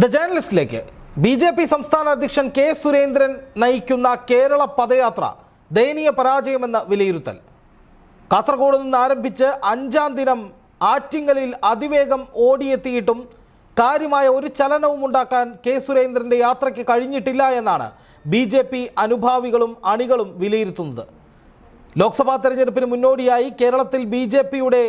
The ജേർണലിസ്റ്റിലേക്ക് B J P സംസ്ഥാന അധ്യക്ഷൻ കെ സുരേന്ദ്രൻ നയിക്കുന്ന കേരള പദയാത്ര ദയനീയ പരാജയമെന്ന വിലയിരുത്തൽ. കാസർഗോഡ് നിന്ന് ആരംഭിച്ച് അഞ്ചാം ദിനം ആറ്റിങ്ങലിൽ അതിവേഗം ഓടിയെത്തിയിട്ടും കാര്യമായ ഒരു ചലനവും ഉണ്ടാക്കാൻ കെ സുരേന്ദ്രന്റെ യാത്രയ്ക്ക് കഴിഞ്ഞിട്ടില്ല എന്നാണ് ബി ജെ പി അനുഭാവികളും അണികളും വിലയിരുത്തുന്നത്. ലോക്സഭാ തെരഞ്ഞെടുപ്പിന് മുന്നോടിയായി കേരളത്തിൽ ബി ജെ പിയുടെ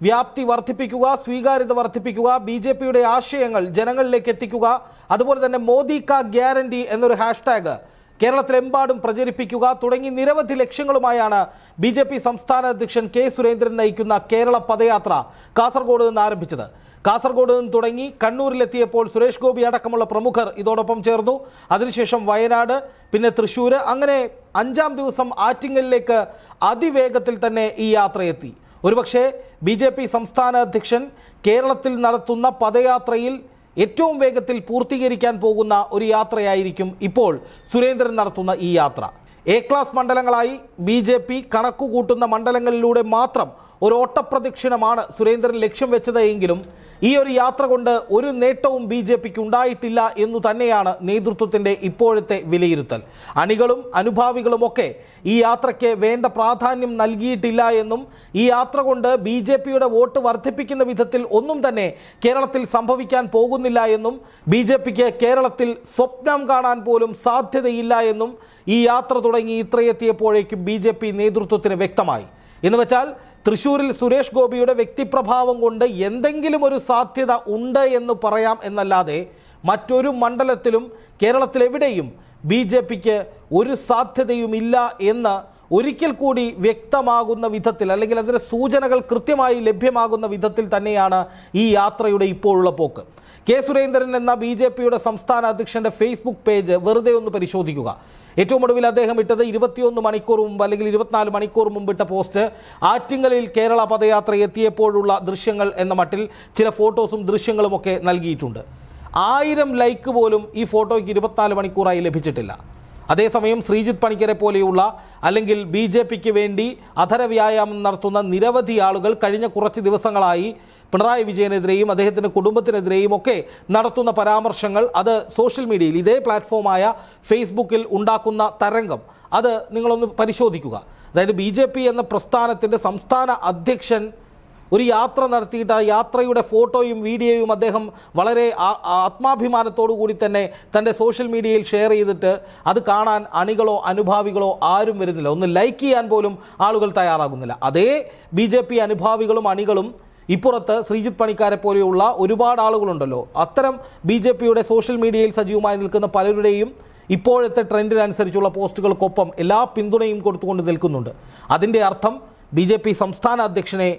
വ്യാപ്തി വർദ്ധിപ്പിക്കുക സ്വീകാര്യത വർദ്ധിപ്പിക്കുക ബി ജെ പിയുടെ ആശയങ്ങൾ ജനങ്ങളിലേക്ക് എത്തിക്കുക അതുപോലെ തന്നെ മോദി കാ ഗ്യാരണ്ടി എന്നൊരു ഹാഷ്ടാഗ് കേരളത്തിലെമ്പാടും പ്രചരിപ്പിക്കുക തുടങ്ങി നിരവധി ലക്ഷ്യങ്ങളുമായാണ് ബി ജെ പി സംസ്ഥാന അധ്യക്ഷൻ കെ സുരേന്ദ്രൻ നയിക്കുന്ന കേരള പദയാത്ര കാസർഗോഡ് നിന്ന് ആരംഭിച്ചത്. കാസർഗോഡ് നിന്ന് തുടങ്ങി കണ്ണൂരിലെത്തിയപ്പോൾ സുരേഷ് ഗോപി അടക്കമുള്ള പ്രമുഖർ ഇതോടൊപ്പം ചേർന്നു. അതിനുശേഷം വയനാട് പിന്നെ തൃശ്ശൂർ അങ്ങനെ അഞ്ചാം ദിവസം ആറ്റിങ്ങലിലേക്ക് അതിവേഗത്തിൽ തന്നെ ഈ യാത്രയെത്തി. ഒരുപക്ഷെ ബി ജെ പി സംസ്ഥാന അധ്യക്ഷൻ കേരളത്തിൽ നടത്തുന്ന പദയാത്രയിൽ ഏറ്റവും വേഗത്തിൽ പൂർത്തീകരിക്കാൻ പോകുന്ന ഒരു യാത്രയായിരിക്കും ഇപ്പോൾ സുരേന്ദ്രൻ നടത്തുന്ന ഈ യാത്ര. എ ക്ലാസ് മണ്ഡലങ്ങളായി ബി ജെ പി കണക്കുകൂട്ടുന്ന മണ്ഡലങ്ങളിലൂടെ മാത്രം ഒരു ഓട്ടപ്രദക്ഷിണമാണ് സുരേന്ദ്രൻ ലക്ഷ്യം വെച്ചത് എങ്കിലും ഈ ഒരു യാത്ര കൊണ്ട് ഒരു നേട്ടവും ബി ജെ പിക്ക് ഉണ്ടായിട്ടില്ല എന്നു തന്നെയാണ് നേതൃത്വത്തിന്റെ ഇപ്പോഴത്തെ വിലയിരുത്തൽ. അണികളും അനുഭാവികളുമൊക്കെ ഈ യാത്രയ്ക്ക് വേണ്ട പ്രാധാന്യം നൽകിയിട്ടില്ല എന്നും ഈ യാത്ര കൊണ്ട് ബി ജെ പിയുടെ വോട്ട് വർദ്ധിപ്പിക്കുന്ന വിധത്തിൽ ഒന്നും തന്നെ കേരളത്തിൽ സംഭവിക്കാൻ പോകുന്നില്ല എന്നും ബി ജെ പിക്ക് കേരളത്തിൽ സ്വപ്നം കാണാൻ പോലും സാധ്യതയില്ല എന്നും ഈ യാത്ര തുടങ്ങി ഇത്രയെത്തിയപ്പോഴേക്കും ബി നേതൃത്വത്തിന് വ്യക്തമായി. എന്ന് വെച്ചാൽ തൃശ്ശൂരിൽ സുരേഷ് ഗോപിയുടെ വ്യക്തിപ്രഭാവം കൊണ്ട് എന്തെങ്കിലും ഒരു സാധ്യത ഉണ്ട് എന്ന് പറയാം എന്നല്ലാതെ മറ്റൊരു മണ്ഡലത്തിലും കേരളത്തിലെവിടെയും ബി ജെ പിക്ക് ഒരു സാധ്യതയുമില്ല എന്ന് ഒരിക്കൽ കൂടി വ്യക്തമാകുന്ന വിധത്തിൽ അല്ലെങ്കിൽ അതിന്റെ സൂചനകൾ കൃത്യമായി ലഭ്യമാകുന്ന വിധത്തിൽ തന്നെയാണ് ഈ യാത്രയുടെ ഇപ്പോഴുള്ള പോക്ക്. കെ സുരേന്ദ്രൻ എന്ന ബി ജെ പിയുടെ സംസ്ഥാന അധ്യക്ഷന്റെ ഫേസ്ബുക്ക് പേജ് വെറുതെ ഒന്ന് പരിശോധിക്കുക. ഏറ്റവും ഒടുവിൽ അദ്ദേഹം ഇട്ടത് ഇരുപത്തിയൊന്ന് മണിക്കൂർ മുമ്പ് അല്ലെങ്കിൽ ഇരുപത്തിനാല് മണിക്കൂർ മുമ്പ് ഇട്ട പോസ്റ്റ് ആറ്റിങ്ങലിൽ കേരള പദയാത്ര എത്തിയപ്പോഴുള്ള ദൃശ്യങ്ങൾ എന്ന മട്ടിൽ ചില ഫോട്ടോസും ദൃശ്യങ്ങളുമൊക്കെ നൽകിയിട്ടുണ്ട്. ആയിരം ലൈക്ക് പോലും ഈ ഫോട്ടോയ്ക്ക് ഇരുപത്തിനാല് മണിക്കൂറായി ലഭിച്ചിട്ടില്ല. അതേസമയം ശ്രീജിത്ത് പണിക്കരെ പോലെയുള്ള അല്ലെങ്കിൽ ബി ജെ പിക്ക് വേണ്ടി അധര വ്യായാമം നടത്തുന്ന നിരവധി ആളുകൾ കഴിഞ്ഞ കുറച്ച് ദിവസങ്ങളായി പിണറായി വിജയനെതിരെയും അദ്ദേഹത്തിന്റെ കുടുംബത്തിനെതിരെയും ഒക്കെ നടത്തുന്ന പരാമർശങ്ങൾ അത് സോഷ്യൽ മീഡിയയിൽ ഇതേ പ്ലാറ്റ്ഫോമായ ഫേസ്ബുക്കിൽ ഉണ്ടാക്കുന്ന തരംഗം. അത് നിങ്ങളൊന്ന് പരിശോധിക്കുക. അതായത് ബി എന്ന പ്രസ്ഥാനത്തിന്റെ സംസ്ഥാന അധ്യക്ഷൻ ഒരു യാത്ര നടത്തിയിട്ട് ആ യാത്രയുടെ ഫോട്ടോയും വീഡിയോയും അദ്ദേഹം വളരെ ആത്മാഭിമാനത്തോടു കൂടി തന്നെ തന്റെ സോഷ്യൽ മീഡിയയിൽ ഷെയർ ചെയ്തിട്ട് അത് കാണാൻ അണികളോ അനുഭാവികളോ ആരും വരുന്നില്ല. ഒന്ന് ലൈക്ക് ചെയ്യാൻ പോലും ആളുകൾ തയ്യാറാകുന്നില്ല. അതേ ബി അനുഭാവികളും അണികളും ഇപ്പുറത്ത് ശ്രീജിത്ത് പണിക്കാരെ പോലെയുള്ള ഒരുപാട് ആളുകളുണ്ടല്ലോ. അത്തരം ബി ജെ പിയുടെ സോഷ്യൽ മീഡിയയിൽ സജീവമായി നിൽക്കുന്ന പലരുടെയും ഇപ്പോഴത്തെ ട്രെൻഡിനനുസരിച്ചുള്ള പോസ്റ്റുകൾക്കൊപ്പം എല്ലാ പിന്തുണയും കൊടുത്തുകൊണ്ട് നിൽക്കുന്നുണ്ട്. അതിന്റെ അർത്ഥം ബി സംസ്ഥാന അധ്യക്ഷനെ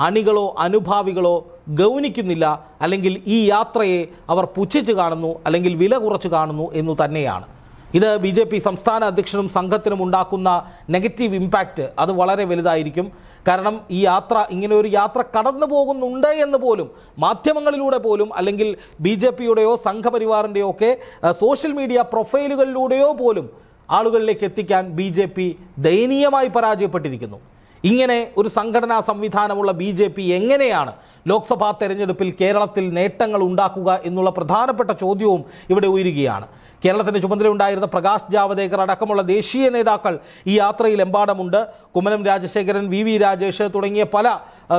അണികളോ അനുഭാവികളോ ഗൗനിക്കുന്നില്ല. അല്ലെങ്കിൽ ഈ യാത്രയെ അവർ പുച്ഛിച്ച് കാണുന്നു അല്ലെങ്കിൽ വില കുറച്ച് കാണുന്നു എന്നു തന്നെയാണ്. ഇത് ബി ജെ പി സംസ്ഥാന അധ്യക്ഷനും സംഘത്തിനും ഉണ്ടാക്കുന്ന നെഗറ്റീവ് ഇമ്പാക്റ്റ് അത് വളരെ വലുതായിരിക്കും. കാരണം ഈ യാത്ര ഇങ്ങനെ ഒരു യാത്ര കടന്നു പോകുന്നുണ്ട് എന്ന് പോലും മാധ്യമങ്ങളിലൂടെ പോലും അല്ലെങ്കിൽ ബി ജെ പിയുടെയോ സംഘപരിവാറിന്റെയോ ഒക്കെ സോഷ്യൽ മീഡിയ പ്രൊഫൈലുകളിലൂടെയോ പോലും ആളുകളിലേക്ക് എത്തിക്കാൻ ബി ദയനീയമായി പരാജയപ്പെട്ടിരിക്കുന്നു. ഇങ്ങനെ ഒരു സംഘടനാ സംവിധാനമുള്ള ബി ജെ പി എങ്ങനെയാണ് ലോക്സഭാ തെരഞ്ഞെടുപ്പിൽ കേരളത്തിൽ നേട്ടങ്ങൾ ഉണ്ടാക്കുക എന്നുള്ള പ്രധാനപ്പെട്ട ചോദ്യവും ഇവിടെ ഉയരുകയാണ്. കേരളത്തിന്റെ ചുമതലയുണ്ടായിരുന്ന പ്രകാശ് ജാവദേക്കർ അടക്കമുള്ള ദേശീയ നേതാക്കൾ ഈ യാത്രയിൽ എമ്പാടുമുണ്ട്. കുമ്മനം രാജശേഖരൻ വി വി രാജേഷ് തുടങ്ങിയ പല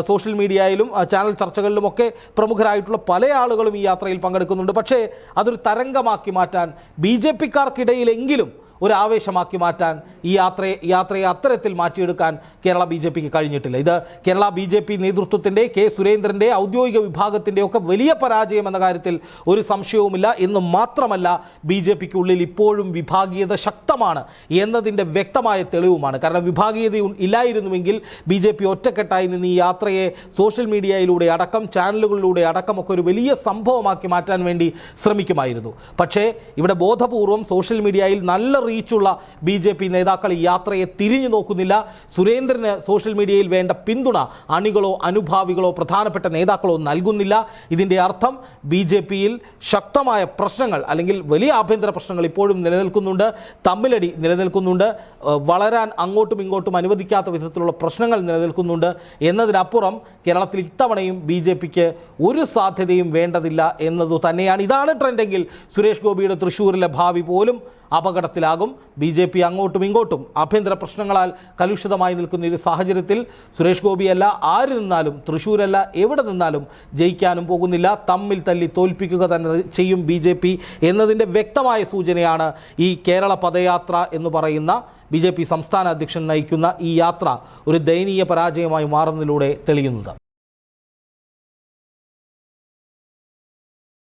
സോഷ്യൽ മീഡിയയിലും ചാനൽ ചർച്ചകളിലുമൊക്കെ പ്രമുഖരായിട്ടുള്ള പല ആളുകളും ഈ യാത്രയിൽ പങ്കെടുക്കുന്നുണ്ട്. പക്ഷേ അതൊരു തരംഗമാക്കി മാറ്റാൻ ബി ജെ പിക്കാർക്കിടയിലെങ്കിലും ഒരു ആവേശമാക്കി മാറ്റാൻ ഈ യാത്രയെ യാത്രയെ അത്തരത്തിൽ മാറ്റിയെടുക്കാൻ കേരള ബി ജെ പിക്ക് കഴിഞ്ഞിട്ടില്ല. ഇത് കേരള ബി ജെ പി നേതൃത്വത്തിന്റെ കെ സുരേന്ദ്രന്റെ ഔദ്യോഗിക വിഭാഗത്തിന്റെ ഒക്കെ വലിയ പരാജയം എന്ന കാര്യത്തിൽ ഒരു സംശയവുമില്ല. എന്ന് മാത്രമല്ല ബി ജെ പിക്കുള്ളിൽ ഇപ്പോഴും വിഭാഗീയത ശക്തമാണ് എന്നതിന്റെ വ്യക്തമായ തെളിവുമാണ്. കാരണം വിഭാഗീയത ഇല്ലായിരുന്നുവെങ്കിൽ ബി ജെ പി ഒറ്റക്കെട്ടായി നിന്ന് ഈ യാത്രയെ സോഷ്യൽ മീഡിയയിലൂടെ അടക്കം ചാനലുകളിലൂടെ അടക്കമൊക്കെ ഒരു വലിയ സംഭവമാക്കി മാറ്റാൻ വേണ്ടി ശ്രമിക്കുമായിരുന്നു. പക്ഷേ ഇവിടെ ബോധപൂർവം സോഷ്യൽ മീഡിയയിൽ നല്ല റീച്ചുള്ള ബി ജെ പി നേതാക്കൾ ഈ യാത്രയെ തിരിഞ്ഞു നോക്കുന്നില്ല. സുരേന്ദ്രന് സോഷ്യൽ മീഡിയയിൽ വേണ്ട പിന്തുണ അണികളോ അനുഭാവികളോ പ്രധാനപ്പെട്ട നേതാക്കളോ നൽകുന്നില്ല. ഇതിന്റെ അർത്ഥം ബി ജെ പിയിൽ ശക്തമായ പ്രശ്നങ്ങൾ അല്ലെങ്കിൽ വലിയ ആഭ്യന്തര പ്രശ്നങ്ങൾ ഇപ്പോഴും നിലനിൽക്കുന്നുണ്ട്. തമ്മിലടി നിലനിൽക്കുന്നുണ്ട്. വളരാൻ അങ്ങോട്ടും ഇങ്ങോട്ടും അനുവദിക്കാത്ത വിധത്തിലുള്ള പ്രശ്നങ്ങൾ നിലനിൽക്കുന്നുണ്ട്. എന്നതിനപ്പുറം കേരളത്തിൽ ഇത്തവണയും ബി ജെ പിക്ക് ഒരു സാധ്യതയും വേണ്ടതില്ല എന്നതു തന്നെയാണ്. ഇതാണ് ട്രെൻഡെങ്കിൽ സുരേഷ് ഗോപിയുടെ തൃശ്ശൂരിലെ ഭാവി പോലും അപകടത്തിലാകും. ബി ജെ പി അങ്ങോട്ടും ഇങ്ങോട്ടും ആഭ്യന്തര പ്രശ്നങ്ങളാൽ കലുഷിതമായി നിൽക്കുന്ന ഒരു സാഹചര്യത്തിൽ സുരേഷ് ഗോപിയല്ല ആര് നിന്നാലും തൃശ്ശൂരല്ല എവിടെ നിന്നാലും ജയിക്കാനും പോകുന്നില്ല. തമ്മിൽ തല്ലി തോൽപ്പിക്കുക തന്നെ ചെയ്യും ബി ജെ പി എന്നതിന്റെ വ്യക്തമായ സൂചനയാണ് ഈ കേരള പദയാത്ര എന്ന് പറയുന്ന ബി ജെ പി സംസ്ഥാന അധ്യക്ഷൻ നയിക്കുന്ന ഈ യാത്ര ഒരു ദയനീയ പരാജയമായി മാറുന്നതിലൂടെ തെളിയുന്നത്.